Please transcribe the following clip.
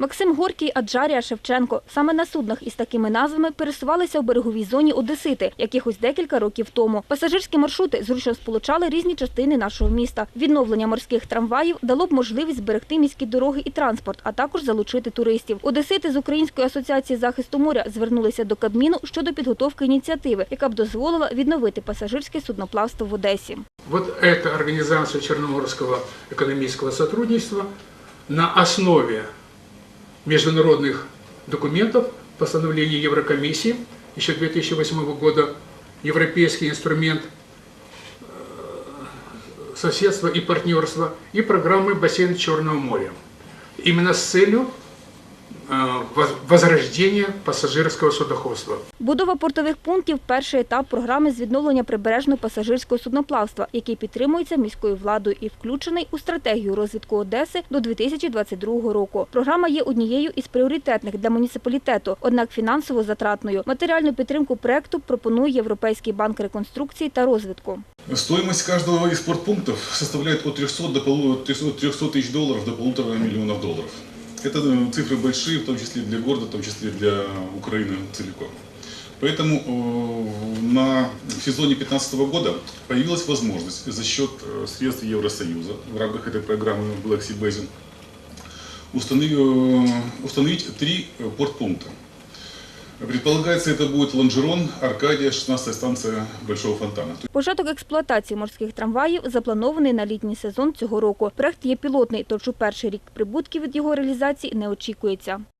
Максим Горький, Аджарія Шевченко. Саме на суднах із такими назвами пересувалися в береговій зоні Одесити якихось декілька років тому. Пасажирські маршрути зручно сполучали різні частини нашого міста. Відновлення морських трамваїв дало б можливість зберегти міські дороги і транспорт, а також залучити туристів. Одесити з Української асоціації захисту моря звернулися до Кабміну щодо підготовки ініціативи, яка б дозволила відновити пасажирське судноплавство в Одесі. Вот эта организация Черноморского экономического сотрудничества на основе международных документов, постановлений Еврокомиссии еще 2008 года, европейский инструмент э, соседства и партнерства и программы «Бассейн Черного моря». Именно с целью э, воз- возрождения пассажирского судоходства. Будова портових пунктів – перший етап програми з відновлення прибережного пасажирського судноплавства, який підтримується міською владою і включений у стратегію розвитку Одеси до 2022 року. Програма є однією із пріоритетних для муніципалітету, однак фінансово затратною. Матеріальну підтримку проекту пропонує Європейський банк реконструкції та розвитку. Стоимость каждого из спортпунктов составляет от 300 до полу- 300 300 тысяч долларов до полутора миллионов долларов. Это э, цифры большие, в том числе для города, в том числе для Украины целиком. Поэтому э, на в сезоне 2015 года появилась возможность за счет э, средств Евросоюза в рамках этой программы Black Sea Basin установи- э, установить три э, портпункта. Предполагается, это будет Лонжерон, Аркадия, 16 станция Большого фонтана. Початок експлуатації морських трамваїв запланований на літній сезон цього року. Проект є пілотний, тож у перший рік прибутків від його реалізації не очікується.